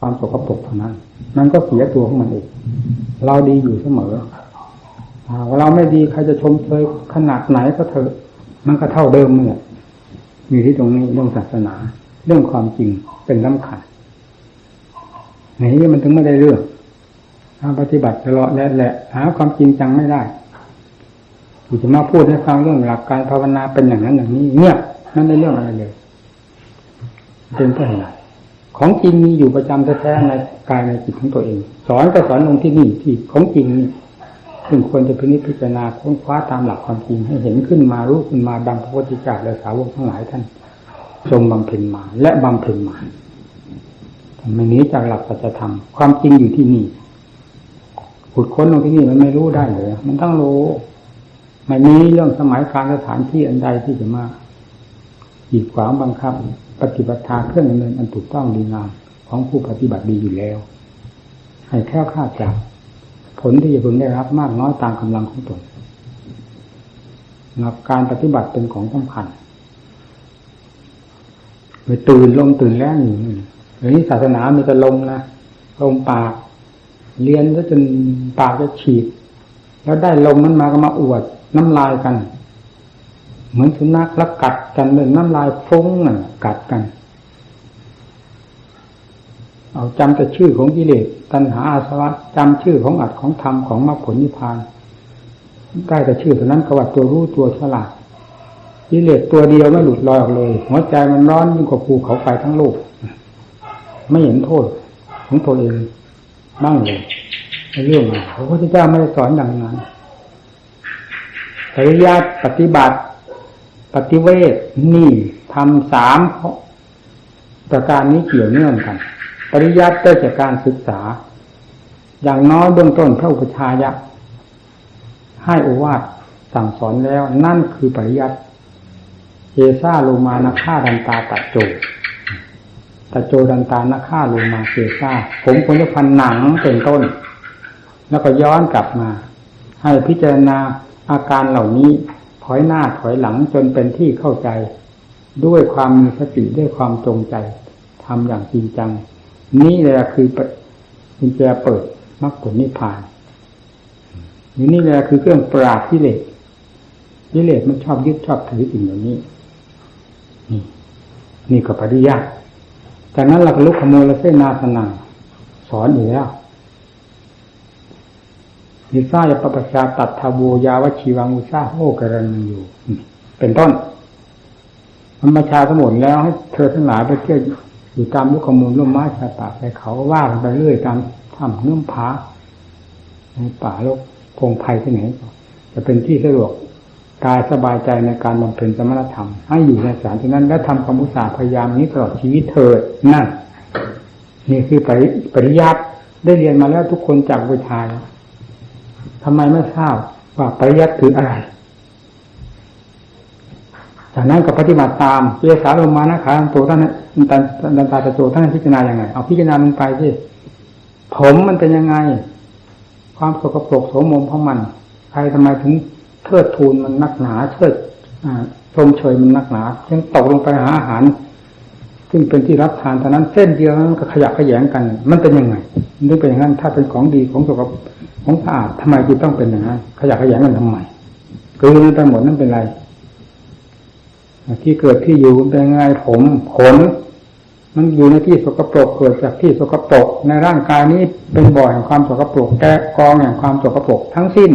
ความสกปรกเท่านั้น มันก็เสียตัวของมันเองเราดีอยู่เสมอเราไม่ดีใครจะชมเชยขนาดไหนก็เถอะมันก็เท่าเดิมเนี่ยมีที่ตรงนี้เรื่องศาสนา เรื่องความจริงเป็นสำคัญไหนมันถึงไม่ได้เรื่องทาปฏิบัติตลอดและแหละหาความจริงจังไม่ได้ที่จะมาพูดให้ฟังเรื่องหลักการภาวนาเป็นอย่างนั้นอย่างนี้เงียบนั่นในเรื่องอะไรเลยเป็นเพราะอะไร ของจริงมีอยู่ประจำแท้ๆในกายในจิตของตัวเอง สอนก็สอนลงที่นี่ที่ของจริงนี่ซึ่งควรจะพิพิจารณาค้นคว้าตามหลักความจริงให้เห็นขึ้นมารู้ขึ้นมาดังพระพุทธเจ้าและสาวกทั้งหลายท่านทรงบำเพ็ญมาและบำเพ็ญมาไม่นี้จากหลักสัจธรรมความจริงอยู่ที่นี่ขุดค้นลงที่นี่มันไม่รู้ได้เลยมันต้องรู้ไม่มีเรื่องสมัยการสถานที่อันใดที่จะมาขีดขวางบังคับ ปฏิบัติทางเครื่องดำเนินอันถูกต้องดีงามของผู้ปฏิบัติดีอยู่แล้ว ให้แค่ข้าจากผลที่จะพึงได้รับมากน้อยตามกำลังของตนนับการปฏิบัติเป็นของสำคัญไปตื่นลมตื่นแรงอยู่เดี๋ยวนี้ศาสนามีแต่ลมนะลมปากเรียนแล้วจนปากจะฉีด แล้วได้ลมมันมาก็มาอวดน้ำลายกัน เหมือนสุนัขแล้วกัดกันเลยน้ำลายฟุ้งน่ะกัดกัน เอาจำแต่ชื่อของกิเลสตัณหาอาสวะจำชื่อของอัดของธรรมของมรรคผลนิพพานได้แต่ชื่อเท่านั้นกวัดตัวรู้ตัวฉลาดกิเลสตัวเดียวไม่หลุดลอยออกเลย หัวใจมันร้อนยิ่งกว่าภูเขาไฟทั้งโลก ไม่เห็นโทษของตัวเองบ้างเลยเรื่องพระพุทธเจ้าไม่ได้สอนอย่างนั้นปริยัติปฏิบัติ ปฏิเวทนี่ทำสามประการนี้เกี่ยวเนื่องกัน ปริยัติได้จากการศึกษา อย่างน้อยเบื้องต้นพระอุปชายะให้อวาทสั่งสอนแล้วนั่นคือปริยัติเอซาโลมานาฆ่าดันตาตัดโจตะโจดันตานาฆ่าโลมาเซซาผมควรจะพันหนังเป็นต้น แล้วก็ย้อนกลับมา ให้พิจารณาอาการเหล่านี้ ถอยหน้าถอยหลังจนเป็นที่เข้าใจ ด้วยความมีสติด้วยความจงใจทำอย่างจริงจัง นี่แหละคือกุญแจเปิดมรรคผลนิพพานนี่แหละคือเครื่องปราบกิเลสกิเลสมันชอบยึดชอบถือสิ่งเหล่านี้ นี่นี่ก็ปฏิญาณจากนั้นเราก็ลุกขโมยละเส้นนาสนังสอนอยู่แล้ว นิสายปปชาตัดทาโวยาวชีวังอุชาโหกรณอยู่เป็นต้นมันมาชาสมุนแล้วให้เธอทั้งหลายไปเที่ยวอยู่ตามลุกขมูลร่มไม้ชาป่าไปเขาว่ากันไปเรื่อยตามถ้ำเนื่อมผาในป่าโลกคงภัยที่ไหนจะเป็นที่สะดวกกายสบายใจในการบำเพ็ญสมณธรรม ให้อยู่ในสถานที่นั้นและทำความอุตสาห์พยายามนี้ตลอดชีวิตเถิดนั่นนี่คือปริปริยัติได้เรียนมาแล้วทุกคนจากวิชา ทำไมไม่ทราบว่าปริยัติคืออะไร จากนั้นก็ปฏิบัติตามเยสาลมานะขาตัวท่านดันดันตาตะโจท่านพิจารณาอย่างไง เอาพิจารณามันไปที่ผมมันเป็นยังไง ความสกปรกโสมมของมัน ใครทำไมถึงเทิดทูนมันนักหนาเทิดชมเชยมันนักหนายังตกลงไปหาอาหาร ซึ่งเป็นที่รับทานเท่านั้นเส้นเดียวนั้นก็ขยับขยงกัน มันเป็นยังไงนึกเป็นอย่างนั้น ถ้าเป็นของดีของสกปรกของสะอาดทำไมจึงต้องเป็นอย่างนั้นขยับขยงกันทำไมกลืนไปหมดนั่นเป็นไรที่เกิดที่อยู่เป็นไงผมขนมันอยู่ในที่สกปรกเกิดจากที่สกปรกในร่างกายนี้เป็นบ่อแห่งความสกปรกแกกองแห่งความสกปรกทั้งสิ้น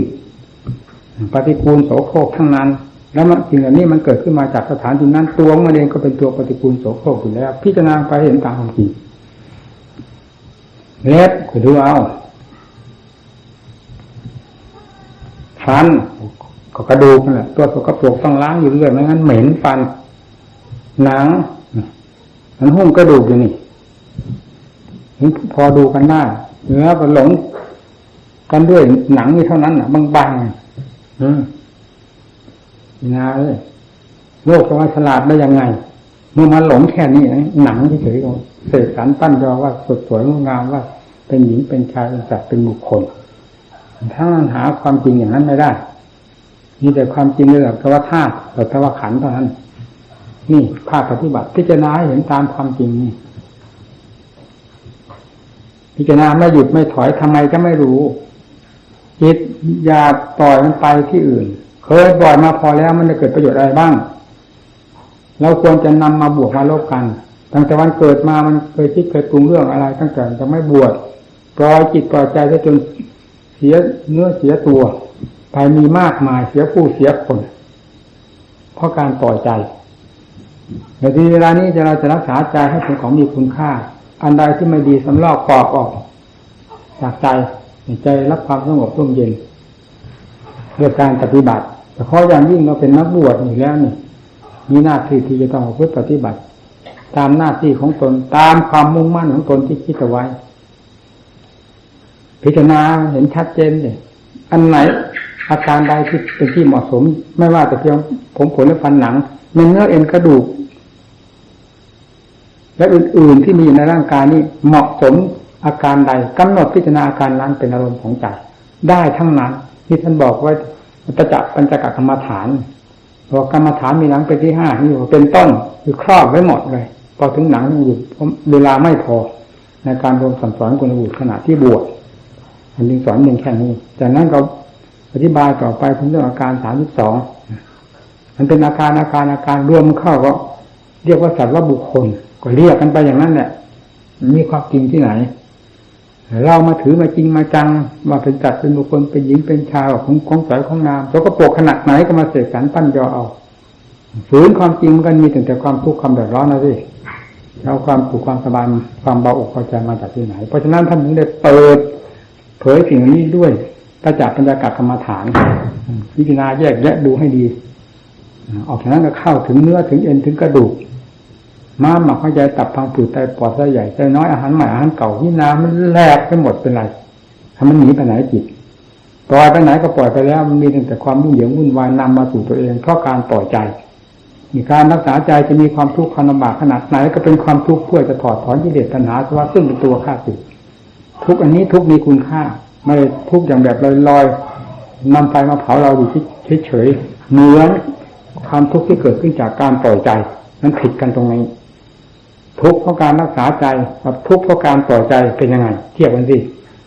ปฏิกูลโสโครกทั้งนั้น แล้วสิ่งเหล่านี้มันเกิดขึ้นมาจากสถานที่นั้นตัวมันเองก็เป็นตัวปฏิกูลโสโครกอยู่แล้ว พิจารณาไปเห็นตามความจริงเล็บก็ดูเอาฟันก็กระดูกนั่นแหละตัวสกปรกต้องล้างอยู่เรื่อยไม่งั้นเหม็นฟัน หนัง มันหุ้มกระดูกอยู่นี่พอดูกันได้เนื้อก็หลง กันด้วยหนังนี่เท่านั้นอะบางๆอืม นายโลกจะว่าฉลาดได้ยังไง เมื่อมันหลงแค่นี้หนังเฉยๆเสกสรรปั้นยอว่าสดสวยงดงามว่า เป็นหญิงเป็นชายเป็นสัตว์เป็นบุคคล ถ้าหาความจริงอย่างนั้นไม่ได้มีแต่ความจริงเรื่องกว่าธาตุหรือว่าขันเท่านั้น นี่ภาคปฏิบัติ พิจารณาเห็นตามความจริงนี่พิจารณาไม่หยุดไม่ถอยทำไมก็ไม่รู้จิตอย่าปล่อยมันไปที่อื่น เคยปล่อยมาพอแล้วมันจะเกิดประโยชน์อะไรบ้าง เราควรจะนำมาบวกมาลบกัน ตั้งแต่วันเกิดมามันเคยคิดเคยปรุงเรื่องอะไร ตั้งแต่จะไม่บวชปล่อยจิตปล่อยใจได้จนเสียเนื้อเสียตัวไปมีมากมายเสียผู้เสียคน เพราะการปล่อยใจแต่ทีเวลานี้จะเราจะรักษาใจให้เป็นของมีคุณค่า อันใดที่ไม่ดีสำลอกปอกออก จากใจใจรับความสงบร่มเย็นเรื่องการปฏิบัติ แต่ข้ออย่างยิ่งเราเป็นนักบวชอยู่แล้วนี่มีหน้าที่ที่จะต้องเพื่อปฏิบัติ ตามหน้าที่ของตนตามความมุ่งมั่นของตนที่คิดเอาไว้ พิจารณาเห็นชัดเจนเลยอันไหนอาการใดที่เป็นที่เหมาะสม ไม่ว่าแต่เพียงผมขนและฟันหนังเนื้อเอ็นกระดูก และอื่นๆที่มีในร่างกายนี้เหมาะสมอาการใดกำหนดพิจารณาอาการนั้นเป็นอารมณ์ของใจได้ทั้งนั้นที่ท่านบอกไว้ ประจักษ์ปัญจกกรรมฐานบอกกรรมฐานมีหนังเป็นที่ห้านี่เป็นต้นคือครอบไว้หมดเลย พอถึงหนังอยู่เวลาไม่พอ ในการรวมสั่งสอนคุณบุตรขณะที่บวชอันนี้สอนเพียงแค่นี้จากนั้นก็อธิบายต่อไปถึงเรื่องอาการสามสิบสองมันเป็นอาการอาการอาการรวมเข้าก็ เรียกว่าสัตว์ว่าบุคคล ก็เรียกกันไปอย่างนั้นแหละมีความจริงที่ไหน เรามาถือมาจริงมาจังว่าเป็นจัดเป็นบุคคลเป็นหญิงเป็นชายของของสายของนามแล้วก็ปกขนาดไหนก็มาเสกสรรปั้นยอเอาฝืนความจริงมันมีถึงแต่ความทุกข์ความเดือดร้อนนะสิเอาความสุขความสบายความเบาอกพอใจมาจากที่ไหน เพราะฉะนั้นท่านถึงได้เปิด เผยสิ่งนี้ด้วยประจักษ์ปัญญากาศกรรมฐานพิจารณาแยกแยะดูให้ดีออกจากนั้นก็เข้าถึงเนื้อถึงเอ็นถึงกระดูก ม้าหมักหัวใจตับพังผืดไตปอดไส้ใหญ่ไส้น้อยอาหารใหม่อาหารเก่าที่น้ำมันแลกไปหมดเป็นไรทำมันหนีไปไหนจิตปล่อยไปไหนก็ปล่อยไปแล้วมันมีแต่ความมุ่งเหยิงวุ่นวายนำมาสู่ตัวเองเพราะการปล่อยใจมีการรักษาใจจะมีความทุกข์ความลำบากขนาดไหน ก็เป็นความทุกข์เพื่อจะถอดถอนกิเลสตัณหาสวะซึ่งเป็นตัวข้าศึกทุกอันนี้ทุกมีคุณค่า ไม่ทุกอย่างแบบลอยๆนำไฟมาเผาเราอยู่เฉยๆเหมือนความทุกข์ที่เกิดขึ้นจากการปล่อยใจ นั้นผิดกันตรงนี้ ทุกข์เพราะการรักษาใจกับทุกข์เพราะการปล่อยใจเป็นยังไง เทียบกันสิ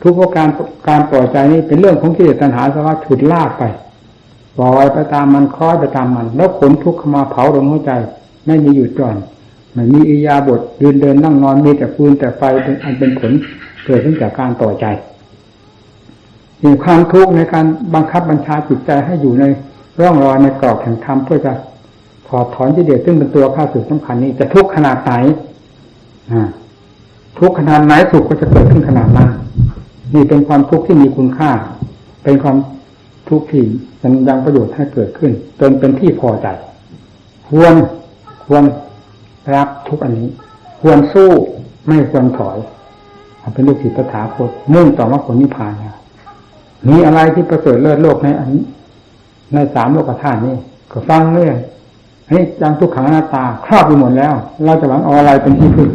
ทุกข์เพราะการการปล่อยใจนี่เป็นเรื่องของกิเลสตัณหาสวะฉุดลากไปปล่อยไปตามมันคล้อยไปตามมัน แล้วขนทุกข์เข้ามาเผาลงหัวใจ ไม่มีหยุดจอนไม่มีอิยาบทยืนเดินนั่งนอนมีแต่ฟืนแต่ไฟเป็นอันเป็นผลเกิดขึ้นจากการปล่อยใจมีความทุกข์ในการบังคับบัญชาจิตใจให้อยู่ในร่องรอยในกรอบแห่งธรรมเพื่อจะถอดถอนกิเลสซึ่งเป็นตัวข้าศึกสำคัญนี้จะทุกข์ขนาดไหน ทุกขนาดไหนสุขก็จะเกิดขึ้นขนาดนั้นนี่เป็นความทุกข์ที่มีคุณค่า เป็นความทุกข์ที่ยังยังประโยชน์ให้เกิดขึ้นจนเป็นที่พอใจควรควรรับทุกอันนี้ ควรสู้ไม่ควรถอยเป็นลูกศิษย์ตถาคตมุ่งต่อว่าผลนิพพานมีอะไรที่ประเสริฐเลิศโลกในอันในสามโลกธาตุนี้ก็ฟังเรื่อง ให้ยังทุกขังหน้าตา ครอบไปหมดแล้ว เราจะหวังเอาอะไรเป็นที่พึ่ง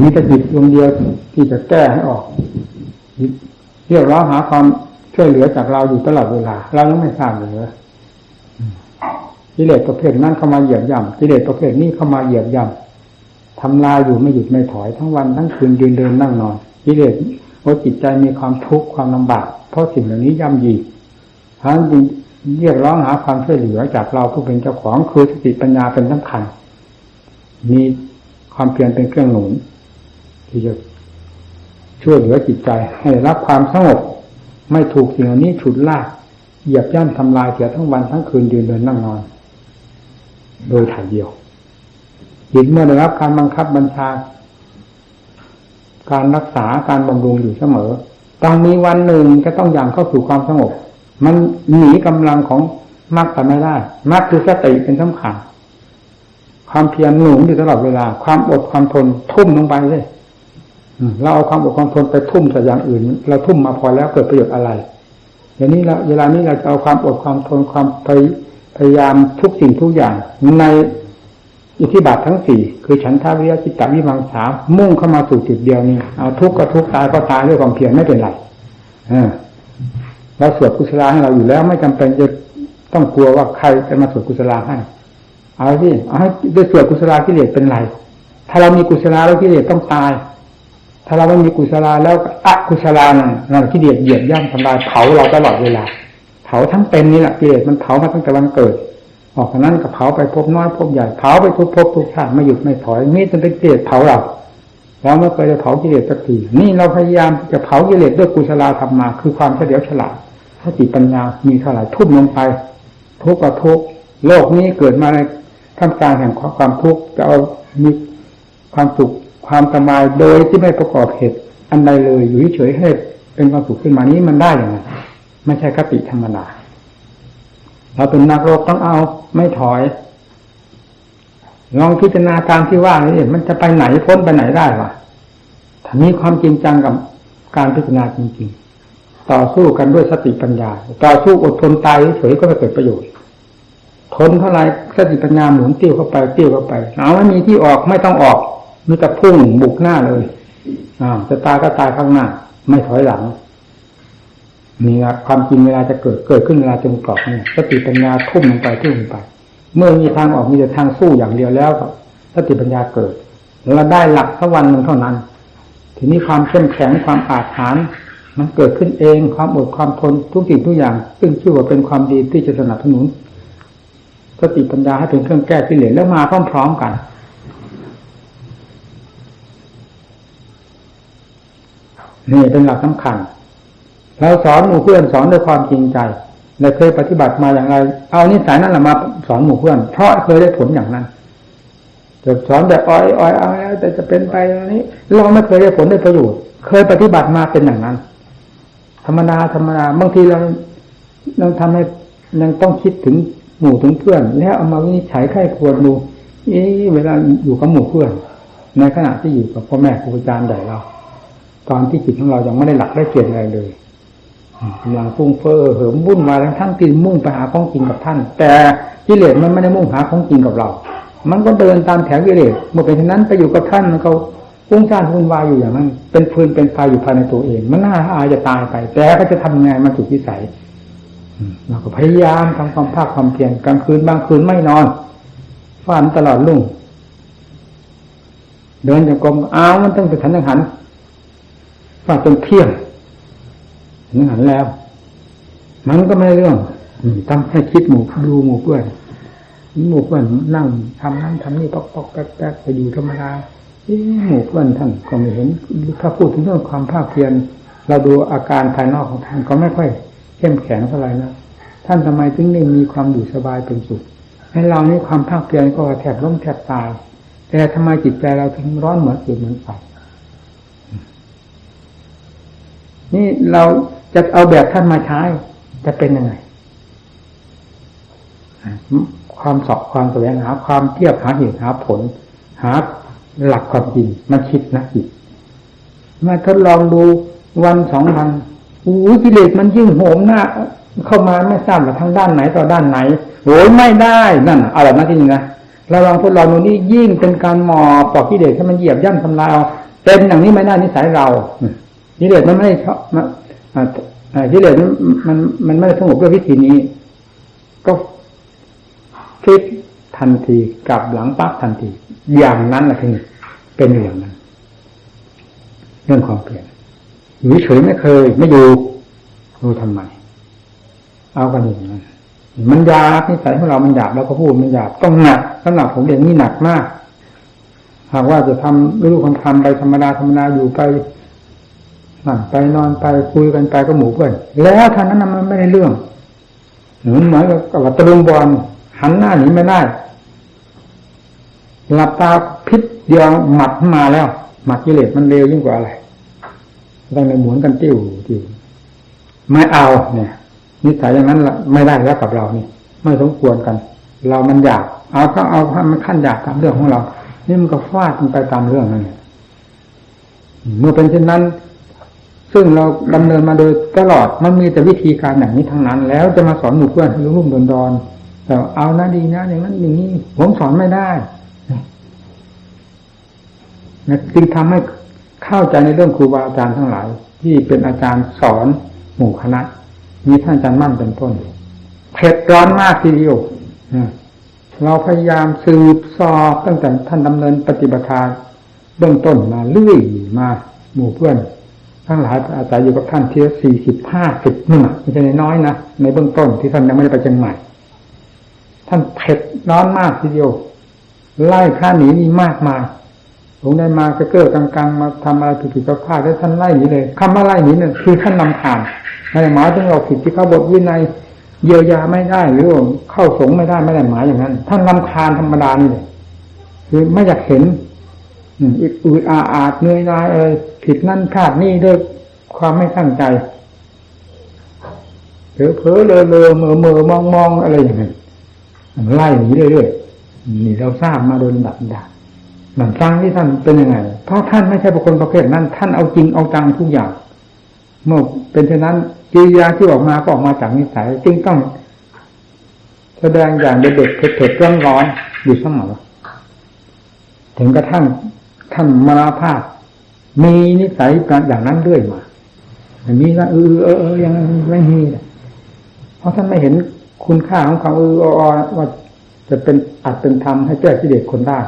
มีแต่จิตดวงเดียวที่จะแก้ให้ออกเรียกร้องหาความช่วยเหลือจากเราอยู่ตลอดเวลา เรายังไม่ทราบเลยกิเลสประเภทนั้นเข้ามาเหยียบย่ำกิเลสประเภทนี้เข้ามาเหยียบย่ำทำลายอยู่ไม่หยุดไม่ถอยทั้งวันทั้งคืนยืนเดินนั่งนอนกิเลสว่าจิตใจมีความทุกข์ความลำบาก เพราะสิ่งเหล่านี้ย่ำยีทั้ง เรียกร้องหาความช่วยเหลือจากเราผู้เป็นเจ้าของคือสติปัญญาเป็นสำคัญ มีความเพียรเป็นเครื่องหนุน ที่จะช่วยเหลือจิตใจให้รับความสงบไม่ถูกสิ่งนี้ฉุดลากเหยียบย่ำทำลายเสียทั้งวันทั้งคืนยืนเดินนั่งนอน โดยถ่ายเดียวจิตเมื่อได้รับการบังคับบัญชา การรักษาการบำรุงอยู่เสมอต้องมีวันหนึ่งจะต้องอย่างเข้าสู่ความสงบ มันหนีกำลังของมรรคไปไม่ได้มรรคคือสติเป็นสำคัญ ความเพียรหนุนอยู่ตลอดเวลา ความอดความทนทุ่มลงไปเลยเราเอาความอดความทนไปทุ่มแต่อย่างอื่น เราทุ่มมาพอแล้วเกิดประโยชน์อะไรอย่างนี้เราเวลานี้เราจะเอาความอดความทนความพยายามทุกสิ่งทุกอย่าง ในอิทธิบาททั้งสี่คือฉันทาวิยจิตตวิมังสามุ่งเข้ามาสู่จุดเดียวนี้เอาทุกข์ก็ทุกข์ตายก็ตายด้วยความเพียรไม่เป็นไรเออ เราสวดกุศลาให้เราอยู่แล้ว ไม่จำเป็นจะต้องกลัวว่าใครจะมาสวดกุศลาให้ เอาสิเอาให้ด้สวดกุศลากิเลสเป็นไร ถ้าเรามีกุศลาแล้วกิเลสต้องตาย ถ้าเราไม่มีกุศลาแล้วอกุศลานั่นนั่นที่เดียดเหยียดย่ำทำลายเผาเราตลอดเวลา เผาทั้งเป็นนี่แหละกิเลสมันเผามาตั้งแต่วันเกิด ออกจากนั้นก็เผาไปพบน้อยพบใหญ่เผาไปทุกพบทุกชาติไม่หยุดไม่ถอยนี่จนเป็นกิเลสเผาเราเราไม่เคยจะเผากิเลสสักทีนี่เราพยายามจะเผากิเลสด้วยกุศลธรรมมา คือความเฉลียวฉลาด สติปัญญามีเท่าไหร่ทุ่มลงไป ทุกข์ก็ทุกข์โลกนี้เกิดมาในท่ามกลางแห่งความทุกข์จะเอามีความสุขความสบายโดยที่ไม่ประกอบเหตุอันใดเลยอยู่เฉยๆให้เป็นความสุขขึ้นมานี้มันได้อย่างไรไม่ใช่คติธรรมดาเราเป็นนักรบต้องเอาไม่ถอยลองพิจารณาตามที่ว่านี่มันจะไปไหนพ้นไปไหนได้วะถ้ามีความจริงจังกับการพิจารณาจริงๆ ต่อสู้กันด้วยสติปัญญา ต่อสู้อดทนตายเฉยก็ไม่เกิดประโยชน์ ทนเท่าไรสติปัญญาหมุนติ้วเข้าไปติ้วเข้าไป เอาไม่มีที่ออกไม่ต้องออกมีแต่พุ่งบุกหน้าเลยอ่าจะตายก็ตายข้างหน้า ไม่ถอยหลังนี่นะความจริงเวลาจะเกิดเกิดขึ้นเวลาจนกรอบเนี่ยสติปัญญาทุ่มลงไปทุ่มลงไป เมื่อมีทางออกมีแต่ทางสู้อย่างเดียวแล้วสติปัญญาเกิดเราได้หลักสักวันหนึ่งเท่านั้น ทีนี้ความเข้มแข็งความอาถรรพ์ มันเกิดขึ้นเองความอดความทนทุกสิ่งทุกอย่าง ซึ่งชื่อว่าเป็นความดีที่จะสนับสนุนสติปัญญาให้เป็นเครื่องแก้กิเลสแล้วมาพร้อมๆกัน นี่เป็นหลักสำคัญ เราสอนหมู่เพื่อนสอนด้วยความจริงใจและเคยปฏิบัติมาอย่างไร เอานิสัยนั้นแหละมาสอนหมู่เพื่อน เพราะเคยได้ผลอย่างนั้นจะสอนแบบอ้อยอ้อยอาแล้วแต่จะเป็นไปอย่างนี้เราไม่เคยได้ผลได้ประโยชน์ เคยปฏิบัติมาเป็นอย่างนั้น ธรรมดาธรรมดาบางทีเราเราทำให้ยังต้องคิดถึงหมู่ถึงเพื่อน แล้วเอามาวินิจฉัยไข้ควรดูเอ๊เวลาอยู่กับหมู่เพื่อน ในขณะที่อยู่กับพ่อแม่ครูอาจารย์ใหญ่เรา ตอนที่จิตของเรายังไม่ได้หลักได้เกณฑ์อะไรเลยกำลังฟุ้งเฟ้อเหิมวุ่นวายทั้งทั้งที่มุ่งไปหาของจริงกับท่าน แต่กิเลสมันไม่ได้มุ่งหาของจริงกับเรา มันก็เดินตามแถวกิเลสเมื่อเป็นเช่นนั้นไปอยู่กับท่านมันก็ ฟุ้งซ่านวุ่นวายอยู่อย่างนั้น เป็นฟืนเป็นไฟอยู่ภายในตัวเอง มันน่าอายจะตายไป แต่ก็จะทำไงมันถูกวิสัยเราก็พยายามทำความภาคความเพียรกลางคืนบางคืนไม่นอนฝันตลอดลุ่งเดินจากกรมอ้าวมันต้องไปทันทังหันฝันจนเที่ยงถึงหันแล้ว มันก็ไม่เรื่องต้องให้คิดหมู่ดูหมู่เพื่อนหมู่เพื่อนนั่งทำนั่นทำนี่ปอกปอกแป๊กแป๊กไปอยู่ธรรมดา หมู่เพื่อนท่านก็ไม่เห็นถ้าพูดถึงเรื่องความภาคเพียรเราดูอาการภายนอกของท่านก็ไม่ค่อยเข้มแข็งเท่าไหร่นะท่านทำไมถึงได้มีความอยู่สบายเป็นสุขให้เรานี่ความภาคเพียรก็แทบล้มแทบตาย แต่ทำไมจิตใจเราถึงร้อนเหมือนฟืนเหมือนไฟนี่เราจะเอาแบบท่านมาใช้จะเป็นยังไงความสอบความแสวงหาความเทียบหาเหตุหาผล หา หลักความจริงมันคิดนะจิตมาทดลองดูวันสองวันอู้กิเลสมันยิ่งโหมหน้า เข้ามาไม่ทราบว่าทางด้านไหนต่อด้านไหนโอ้ยไม่ได้นั่นอะไรนะที่นี่นะเราลองทดลองดูนี่ยิ่งเป็นการหมอบต่อกกิเลสให้มันเหยียบย่ำทำลายเอาเป็นอย่างนี้ไม่ได้นิสัยเรากิเลสมันไม่ชอบกิเลสมันมันไม่สงบด้วยวิธีนี้ ก็พลิกทันทีกลับหลังปั๊บทันที อย่างนั้นแหละคือเป็นอย่างนั้น เรื่องความเปลี่ยนอยู่เฉยไม่เคย ไม่อยู่รู้ทำไมเอากันอย่างนั้นมันหยาบนิสัยของเรา มันหยาบเราก็พูดมันหยาบต้องหนักสำหรับผมเองนี่หนักมาก หากว่าจะทำรู้ความทำไปธรรมดาธรรมดาอยู่ไปนั่งไปนอนไปคุยกันไปก็หมู่เพื่อนแล้วท่านั้นมันไม่ได้เรื่องเหมือนเหมือนกับตะลุมบอลหันหน้าหนีไม่ได้ หลับตาพิษเดียวหมัดมาแล้วหมัดกิเลสมันเร็วยิ่งกว่าอะไรต้องในหมุนกันติ้วติ้วไม่เอาเนี่ย นิสัยอย่างนั้นละไม่ได้แล้วกับเรานี่ไม่สมควรกัน เรามันอยาก เอาก็เอามันขั้นอยากตามเรื่องของเรา นี่มันก็ฟาดมันไปตามเรื่องนั่นเมื่อเป็นเช่นนั้น ซึ่งเราดำเนินมาโดยตลอดมันมีแต่วิธีการอย่างนี้ทั้งนั้น แล้วจะมาสอนหมู่เพื่อนให้รุ่มดอนดอนแต่เอานะดีนะอย่างนั้นอย่างนี้ผมสอนไม่ได้ นะจึงทำให้เข้าใจในเรื่องครูบาอาจารย์ทั้งหลาย ที่เป็นอาจารย์สอนหมู่คณะมีท่านอาจารย์มั่นเป็นต้นเผ็ดร้อนมากทีเดียวเราพยายามสืบสอบตั้งแต่ท่านดำเนินปฏิบัติเบื้องต้นมาเรื่อยมา หมู่เพื่อนทั้งหลายอาศัยอยู่กับท่านเทีละสี่สิบห้าสิบนี่นะไม่ใช่น้อยนะในเบื้องต้นที่ท่านยังไม่ได้ไปเชียงใหม่ ท่านเผ็ดร้อนมากทีเดียวไล่ข้าหนีนี่มากมาย ผมได้มาก็เกิดกลางๆมาทำอะไรผิดๆก็พลาดแล้วท่านไล่หนีเลยคำว่าไล่หนีนั่นคือท่านนำทางไม่ได้หมายถึงเราผิดที่เขาบทวินัยเยียวยาไม่ได้หรือว่าเข้าสงไม่ได้ไม่ได้หมายอย่างนั้น ท่านลำคาญธรรมดานี่เลยคือไม่อยากเห็นอึดอืดอาอาดเหนื่อยนายอะไรผิดนั่นพลาดนี่ด้วยความไม่ตั้งใจเผลอเผลอเลอเลอเมื่อเมื่อมองมองอะไรอย่างนั้นไล่หนีเรื่อยๆนี่เราทราบมาโดยลำดับดา นังฟังที่ท่านเป็นยังไง เพราะท่านไม่ใช่บุคคลประเภทนั้น ท่านเอาจริงเอาจังทุกอย่าง เมื่อเป็นเช่นนั้นกิริยาที่ออกมาก็ออกมาจากนิสัยจึงต้องแสดงอย่างเด็ดเผ็ดๆร้อนๆอยู่เสมอถึงกระทั่งท่านมรณภาพ มีนิสัยอย่างนั้นเรื่อยมาอย่างนี้นะเออเออเออยังไม่มีเพราะท่านไม่เห็นคุณค่าของเขาเอออว่าจะเป็นอาจเป็นธรรมให้แก้กิเลสคนได้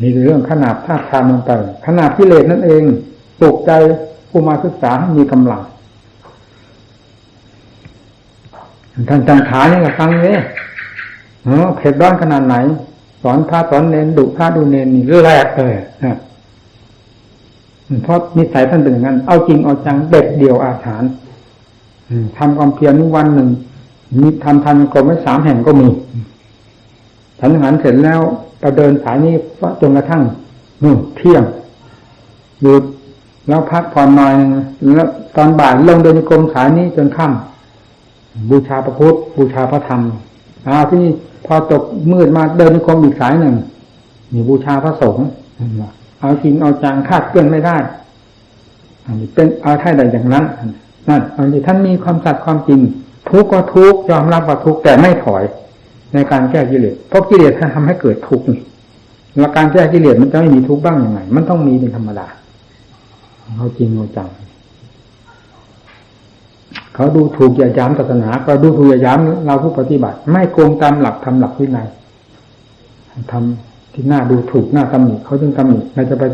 นี่เรื่องขนาดธาตุทานลงไปขนาดกิเลสนั่นเองปลุกใจผู้มาศึกษาให้มีกำลังท่านจังขาเนี่ยฟังเลยเออเผ็ดร้อนขนาดไหน สอนพระสอนเนนดุพระดูเนนนี่อแรกเลยนะเพราะนิสัยท่านเป็นอย่างนั้น เอาจริงเอาจังเด็ดเดียวอาถรรพ์ทำความเพียรวันหนึ่งมีทำทันกรมไว้สามแห่งก็มี ฉันหันเสร็จแล้วไปเดินสายนี้จนกระทั่งนู่นเที่ยงหยุดแล้วพักผ่อนหน่อยแล้วตอนบ่ายลงเดินกรมสายนี้จนค่ำบูชาพระพุทธบูชาพระธรรมอ้าวที่นี่พอตกมืดมาเดินกรมอีกสายหนึ่งมีบูชาพระสงฆ์เอาจริงเอาจังคาดเกลื่อนไม่ได้เป็นเอาท่าใดอย่างนั้นนั่นอันนี้ท่านมีความสัตย์ความจริงทุกข์ก็ทุกข์ยอมรับว่าทุกข์แต่ไม่ถอย ในการแก้กิเลสเพราะกิเลสท่าทำให้เกิดทุกข์นี่แล้วการแก้กิเลสมันจะไม่มีทุกข์บ้างยังไง มันต้องมีเป็นธรรมดาเขาจริงเอาจังเขาดูถูกอย่าย้ำศาสนาก็ดูถูกอย่าย้ำเราผู้ปฏิบัติ ไม่โกงตามหลักทำหลักวินัยทำที่หน้าดูถูกหน้าตำหนิเขาจึงตำหนิเราจะไป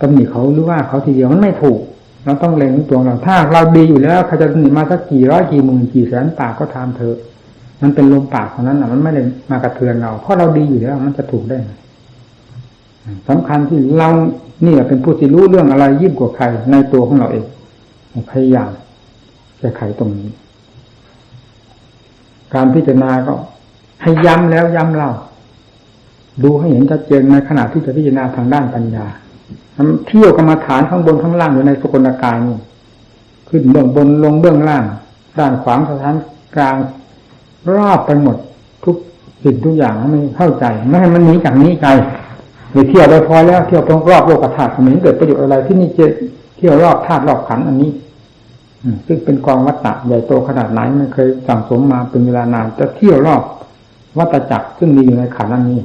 ตำหนิเขาหรือว่าเขาทีเดียวมันไม่ถูกเราต้องเล็งตัวเราถ้าเราดีอยู่แล้วเขาจะหนีมาสักกี่ร้อยกี่หมื่นกี่แสนปากก็ทำเถอะ มันเป็นลมปากเท่านั้นนะมันไม่ได้มากระเทือนเรา เพราะเราดีอยู่แล้ว มันจะถูกได้สำคัญที่เรานี่เป็นผู้ที่รู้เรื่องอะไรยิ่งกว่าใคร ในตัวของเราเองพยายามแก้ไขตรงนี้ การพิจารณาก็ให้ย้ำแล้วย้ำเล่าดูให้เห็นชัดเจนในขณะที่จะพิจารณาทางด้านปัญญาเที่ยวกรรมฐานข้างบนข้างล่างอยู่ในสกลกายนี่ขึ้นเบื้องบนลงเบื้องล่าง ด้านขวางสถานกลาง รอบไปหมดทุกสิ่งทุกอย่างไม่เข้าใจ ไม่ให้มันหนีจากนี้ไกลหรือเที่ยวไปพอแล้วเที่ยวตรงรอบโลกธาตุเหมือนเกิดประโยชน์อะไรที่นี่เจเที่ยวรอบธาตุรอบขันอันนี้ซึ่งเป็นกองวัฏฏะใหญ่โตขนาดไหนมันเคยสั่งสมมาเป็นเวลานานจะเที่ยวรอบวัฏจักรซึ่งมีอยู่ในขันอันนี้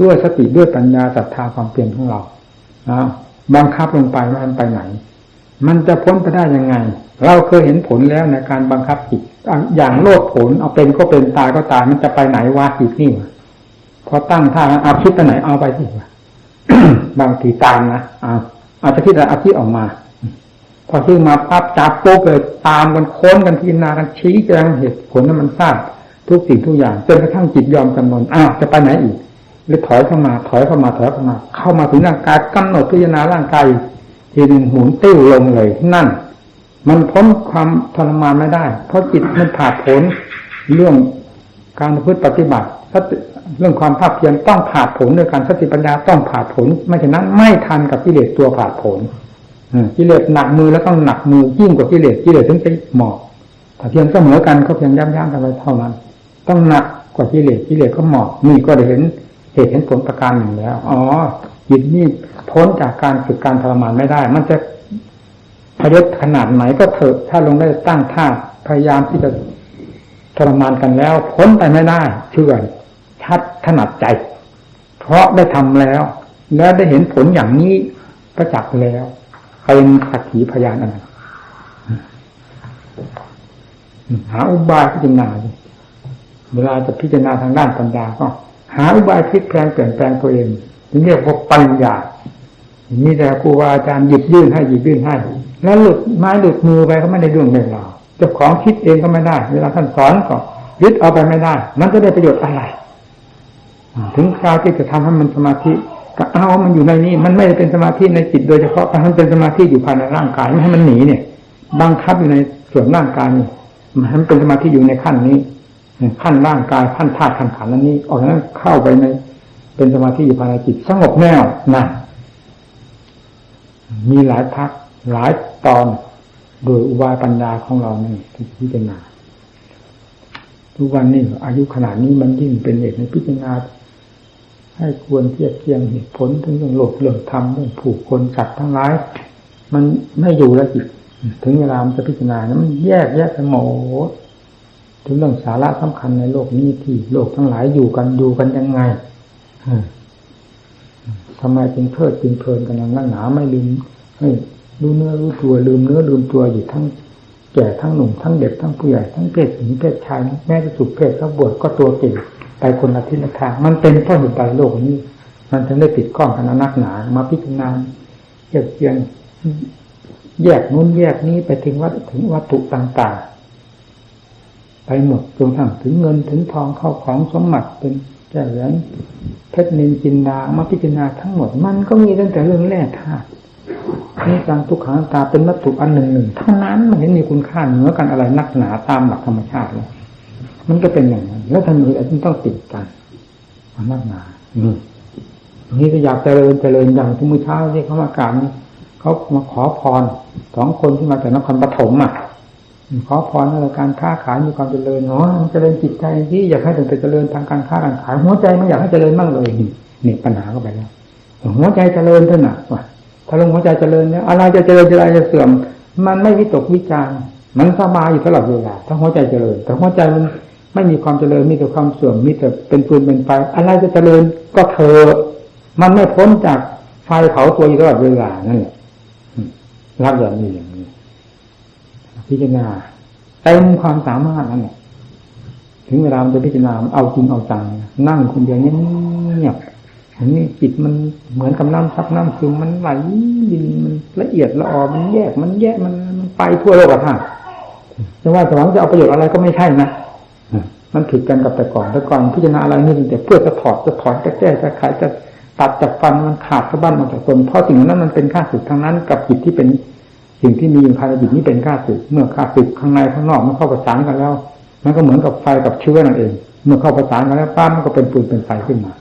ด้วยสติด้วยปัญญาศรัทธาความเปลี่ยนของเราบังคับลงไปว่ามันไปไหน มันจะพ้นไปได้ยังไง เราเคยเห็นผลแล้วในการบังคับจิตอย่างโลดผลเอาเป็นก็เป็นตายก็ตายมันจะไปไหนวาจิตนี่พอตั้งท่าเอาคิดไปไหนเอาไปที่บางทีตามนะเอาอาจจะคิดอะไรเอาคิดออกมา พอที่มาปั๊บจับโป๊กเลยตามกันโค้นกันพิจารณากันชี้แจงเหตุผลนั้นมันทราบทุกสิ่งทุกอย่างจนกระทั่งจิตยอมจำนนอ้าวจะไปไหนอีกหรือถอยเข้ามา ถอยเข้ามาถอยเข้ามา เข้ามาถึงร่างกายกำหนดพิจารณาร่างกาย ทีหนึ่งหมุนติ้วลงเลยนั่น มันพ้นความทรมานไม่ได้ เพราะจิตมันผ่าผลเรื่องการพฤติปฏิบัติเรื่องความภาคเพียรต้องผ่าผลด้วยการสติปัญญาต้องผ่าผล ไม่เช่นนั้นไม่ทันกับกิเลสตัวผ่าผลกิเลสหนักมือแล้วต้องหนักมือยิ่งกว่ากิเลสกิเลสถึงจะเหมาะถ้าเพียงเสมอกันก็เพียงย่ำย่ำกันไปเท่านั้น ต้องหนักกว่ากิเลสกิเลสก็เหมาะนี่ก็ได้เห็นเหตุเห็นผลประการหนึ่งแล้ว อ๋อ จิตนี่พ้นจากการฝึกการทรมานไม่ได้ มันจะพยศขนาดไหนก็เถอะถ้าลงได้ตั้งท่าพยายามที่จะทรมานกันแล้ว พ้นไปไม่ได้เชื่อชัดถนัดใจ เพราะได้ทำแล้ว แล้วได้เห็นผลอย่างนี้ประจักษ์แล้วเป็นสักขีพยานอันนั้นหาอุบายพิจารณาเวลาจะพิจารณาทางด้านปัญญาก็ หาอุบายพลิกแปลงเปลี่ยนแปลงตัวเอง เรียกว่าปัญญามีแต่ครูบาอาจารย์หยิบยื่นให้หยิบยื่นให้ แล้วหลุดไม้หลุดมือไปก็ไม่ได้เรื่องเป็นราวเจ้าของคิดเองก็ไม่ได้ เวลาท่านสอนก็ยึดเอาไปไม่ได้ มันจะได้ประโยชน์อะไร ถึงคราวที่จะทำให้มันสมาธิก็เอามันอยู่ในนี้ มันไม่ได้เป็นสมาธิในจิตโดยเฉพาะแต่มันเป็นสมาธิอยู่ภายในร่างกายไม่ให้มันหนีเนี่ย บังคับอยู่ในส่วนร่างกายนี่มันเป็นสมาธิอยู่ในขั้นนี้ขั้นร่างกายขั้นธาตุขั้นขันธ์นั้นนี้ออกจากนั้นเข้าไปใน เป็นสมาธิอยู่ภายในจิตสงบแน่วนั่นมีหลายพักหลายตอนโดยอุบายปัญญาของเรานี่ที่พิจารณาทุกวันนี้อายุขนาดนี้มันยิ่งเป็นเหตุในพิจารณาให้ควรเทียบเทียงเหตุผลถึงเรื่องโลกเรื่องธรรมเรื่องผูกคนสัตว์ทั้งหลาย มันไม่อยู่แล้วจิตถึงเวลามันจะพิจารณามันแยกแยกไปหมดถึงเรื่องสาระสำคัญในโลกนี้ที่โลกทั้งหลายอยู่กันอยู่กันยังไง ทำไมจึงเพลิดจึงเพลินกันนั่งหนาไม่ลืมให้รู้เนื้อรู้ตัวลืมเนื้อลืมตัวอยู่ทั้งแก่ทั้งหนุ่มทั้งเด็กทั้งผู้ใหญ่ทั้งเพศหญิงเพศชายแม้จะสุดเพศเขาบวชก็ตัวเก่งไปคนละทิศละทางมันเป็นเพราะเหตุใดโลกนี้ มันถึงได้ติดข้องกันนักหนามาพิจารณาเทียบเทียงแยกนู้นแยกนี้ไปถึงวัตถึงวัตถุต่างๆ ไปหมดจนทั้งถึงเงินถึงทองเข้าของสมบัติเป็น แก้วแหวนเพชรนินจินดามาพิจารณาทั้งหมด มันก็มีตั้งแต่เรื่องแร่ธาตุนี่การทุกขังตาเป็นวัตถุอันหนึ่งหนึ่งเท่านั้นมันเห็นมีคุณค่าเหนือกันอะไรนักหนาตามหลักธรรมชาติเลยมันก็เป็นอย่างนั้นแล้วทำไมอันนี้ต้องติดกันนักหนานี่นี่ก็อยากเจริญเจริญอย่างที่มื้อเช้าที่เขามากราบเขามาขอพรสองคนที่มาจากนครปฐมอะ ขอพรในการค้าขายมีความเจริญเนาะเจริญจิตใจที่อยากให้แต่เจริญทางการค้าการขายหัวใจไม่อยากให้เจริญบ้างเลยนี่นี่ปัญหาก็ไปแล้วหัวใจเจริญเท่านั้นว่ะถ้าลงหัวใจเจริญเนี่ยอะไรจะเจริญอะไรจะเสื่อม มันไม่วิตกวิจารมันสบายอยู่ตลอดเวลาถ้าหัวใจเจริญ แต่หัวใจมันไม่มีความเจริญมีแต่ความเสื่อมมีแต่เป็นฟืนเป็นไฟอะไรจะเจริญก็เธอ มันไม่พ้นจากไฟเผาตัวอยู่ตลอดเวลานั่นแหละรับอย่างนี้อย่างนี้ พิจารณาเต็มความสามารถนั่นแหละถึงเวลามันจะพิจารณาเอาจริงเอาจังนั่งคนเดียวเงียบอันนี้จิตมันเหมือนกับน้ำซับน้ำซึมมันไหลดินมันละเอียดละออมันแยกมันแยกมันมันไปทั่วโลกอะท่านจะว่าสวรรค์จะเอาประโยชน์อะไรก็ไม่ใช่นะมันผิดกันกับแต่ก่อนแต่ก่อนพิจารณาอะไรนี่แต่เพื่อจะถอดจะถอนจะแก้จะขายจะตัดจากฟันมันขาดสะบั้นมาจากตนเพราะสิ่งนั้นมันเป็นค่าสึกทั้งนั้น กับจิตที่เป็น สิ่งที่มีอยู่ภายในจิตนี้เป็นค่าสึก เมื่อค่าสึกข้างในข้างนอกมันเข้าประสานกันแล้ว มันก็เหมือนกับไฟกับเชื้อนั่นเอง เมื่อเข้าประสานกันแล้วป้ามันก็เป็นปืนเป็นไฟขึ้นมา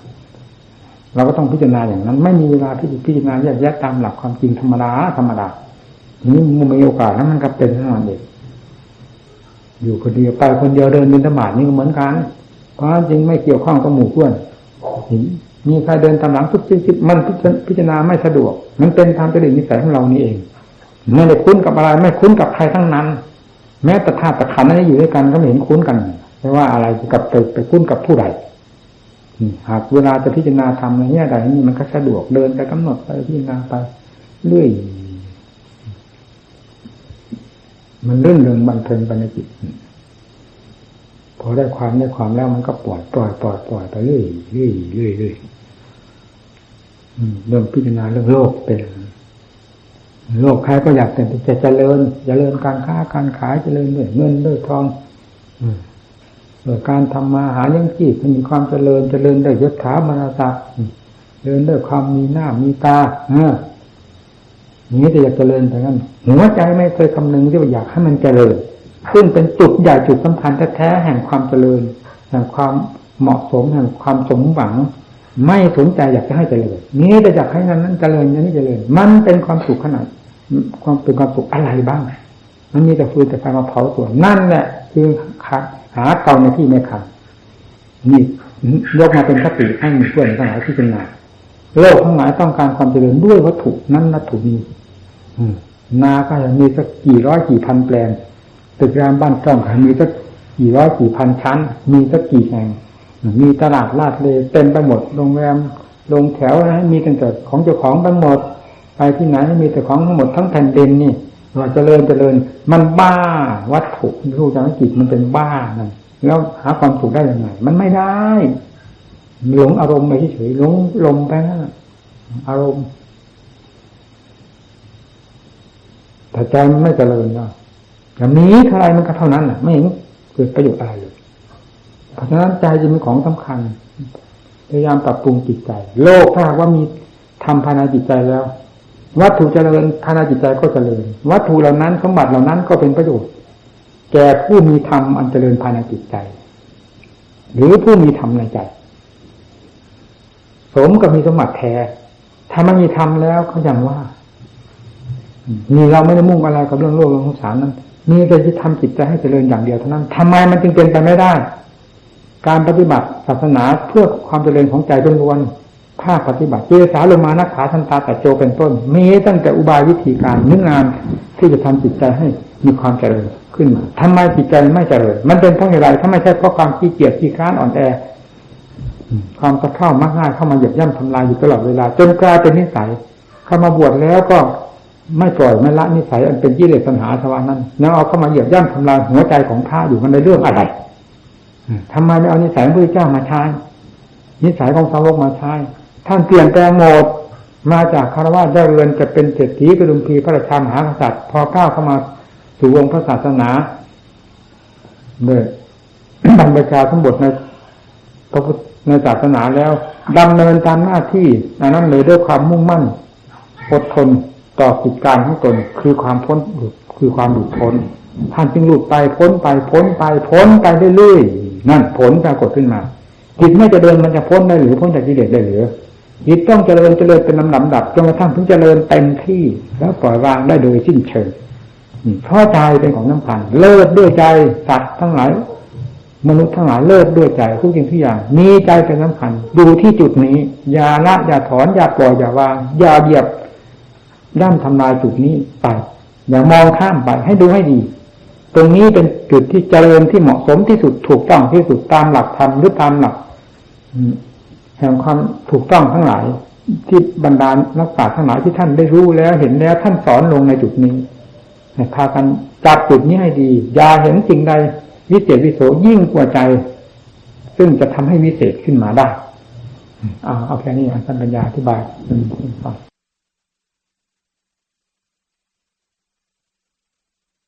เราก็ต้องพิจารณาอย่างนั้น ไม่มีเวลาที่จะพิจารณาแยกแยะตามหลักความจริงธรรมดาธรรมดานี้มันมีโอกาสแล้วมันก็เป็นเท่านั้นเองอยู่คนเดียวไปคนเดียวเดินบินธบาตนี่ก็เหมือนกัน เพราะจริงไม่เกี่ยวข้องกับหมู่เพื่อนมีใครเดินตามหลังทุกชิ้นมันพิจารณาไม่สะดวก มันเป็นทางจริตนิสัยของเรานี่เอง ไม่ได้คุ้นกับอะไร ไม่คุ้นกับใครทั้งนั้น แม้แต่ธาตุตะขันนั้นอยู่ด้วยกันก็ไม่เห็นคุ้นกันไม่ว่าอะไรกับไปไปคุ้นกับผู้ใดหากเวลาจะพิจารณาทำอะไรเนี่ใดนี่มันก็สะดวกเดินไปกำหนดไปพิจารณาไปเรื่อยมันเรื่องเรื่องบันเทิงไปในจิตพอได้ความได้ความแล้วมันก็ปล่อยปล่อยปล่อยปล่อยไปเรื่อยเรื่อยเรื่อยเรื่อยเรื่องพิจารณาเรื่องโลกเป็น โลกใครก็อยากแต่จะเจริญเจริญการค้าการขายเจริญด้วยเงินด้วยทองโดการทำมาหาเลี้ยงชีพมีความเจริญเจริญด้วยยศถาบรรดาศักดิ์เจริญด้วยความมีหน้ามีตาเออนี้จะอยากเจริญแต่นั้นหัวใจไม่เคยคำนึงที่ว่าอยากให้มันเจริญซึ่งเป็นจุดใหญ่จุดสำคัญแท้ๆแห่งความเจริญแห่งความเหมาะสมแห่งความสมหวัง ไม่สนใจอยากจะให้เจริญนี้จะอยากให้นั้นนั้นเจริญอย่างนี้เจริญ มันเป็นความสุขขนาด ความเป็นความสุขอะไรบ้าง มันมีแต่ฟืนแต่ไฟมาเผาตัวนั่นแหละคือหาเกาในที่ไม่ขัดนี่ยกมาเป็นคติให้เพื่อนทั้งหลายที่เป็นนาโลกทั้งหลายต้องการความเจริญด้วยวัตถุนั้นวัตถุนี้นาก็จะมีสักกี่ร้อยกี่พันแปลงตึกรามบ้านช่องมีสักกี่ร้อยกี่พันชั้น มีสักกี่แห่ง มีตลาดลาดเลเต็มไปหมดโรงแรมโรงแถวนะมีตั้งแต่ของเจ้าของทั้งหมด ไปที่ไหนมีแต่ของทั้งหมดทั้งแผ่นดินนี่ว่าเจริญเจริญ มันบ้าวัตถุรูปทางจิตมันเป็นบ้านั่นแล้วหาความสุขได้ยังไง มันไม่ได้หลงอารมณ์ไปเฉยหลงลมไปนั่นอารมณ์แต่ใจมันไม่เจริญเนาะอย่างนี้เท่าไรมันก็เท่านั้นน่ะไม่เห็นเกิดประโยชน์อะไรเลยเพราะฉะนั้นใจจึงเป็นของสำคัญพยายามปรับปรุงจิตใจ โลกถ้าว่ามีทำภายในจิตใจแล้ว วัตถุเจริญภายในจิตใจก็เจริญ วัตถุเหล่านั้นสมบัติเหล่านั้นก็เป็นประโยชน์แก่ผู้มีธรรมอันเจริญภายในจิตใจ หรือผู้มีธรรมในใจ สมกับมีสมบัติแท้ถ้าไม่มีธรรมแล้วเขาอย่างว่านี่เราไม่ได้มุ่งอะไรกับเรื่องโลกเรื่องสงสารนั้นมีแต่ที่ทำจิตใจให้เจริญอย่างเดียวเท่านั้นทำไมมันจึงเป็นไปไม่ได้ การปฏิบัติศาสนาเพื่อความเจริญของใจล้วนๆ ภาคปฏิบัติเจสาลงมานักขาทันตาแต่โจเป็นต้น มีตั้งแต่อุบายวิธีการนึกงานที่จะทำจิตใจให้มีความเจริญขึ้นมาทำไมจิตใจไม่เจริญ มันเป็นเพราะอะไรถ้าไม่ใช่เพราะความขี้เกียจขี้ค้านอ่อนแอ ความตะเข้ามากง่ายเข้ามาเหยียบย่ำทำลายอยู่ตลอดเวลา จนกลายเป็นนิสัย เข้ามาบวชแล้วก็ไม่ปล่อยไม่ละนิสัยอันเป็นกิเลสปัญหาสวานั้นแล้วเอาเข้ามาเหยียบย่ำทำลายหัวใจของพระอยู่มันในเรื่องอะไรทำไมไม่เอานิสัยของพระเจ้ามาใช้นิสัยของสาวกมาใช้ ท่านเปลี่ยนแปลงโหมดมาจากคารวะได้เรือนจะเป็นเศรษฐีกระดุมพีพระราชามหากษัตริย์ พอก้าวเข้ามาสู่วงพระศาสนาเมื่อบรรพชาทั้งหมดในพระพุทธในศาสนาแล้วดำเนินตามหน้าที่อันนั้นเลยด้วยความมุ่งมั่นอดทนต่อกิจการของตนคือความพ้นหลุดคือความหลุดพ้นท่านจึงหลุดไปพ้นไปพ้นไปพ้นไปเรื่อยๆนั่นผลปรากฏขึ้นมาจิตไม่จะเดินมันจะพ้นได้หรือพ้นจากกิเลสได้หรือ จิตต้องเจริญเจริญเป็นลำดับดับจนกระทั่งถึงเจริญเต็มที่แล้วปล่อยวางได้โดยสิ้นเชิงเพราะใจเป็นของน้ำพันเลิศด้วยใจสัตว์ทั้งหลายมนุษย์ทั้งหลายเลิศด้วยใจทุกสิ่งทุกอย่าง มีใจเป็นสำคัญ ดูที่จุดนี้ อย่าละอย่าถอนอย่าปล่อยอย่าวางอย่าเหยียบย่ำทำลายจุดนี้ไป อย่ามองข้ามไปให้ดูให้ดี ตรงนี้เป็นจุดที่เจริญที่เหมาะสมที่สุดถูกต้องที่สุดตามหลักธรรมหรือตามหลัก แห่งความถูกต้องทั้งหลาย ที่บรรดานักปราชญ์ทั้งหลายที่ท่านได้รู้แล้วเห็นแล้วท่านสอนลงในจุดนี้ให้พากันจับจุดนี้ให้ดีอย่าเห็นสิ่งใดวิเศษวิโสยิ่งกว่าใจ ซึ่งจะทำให้วิเศษขึ้นมาได้เอาเอาแค่นี้ท่านปัญญาอธิบายเป็นฟัง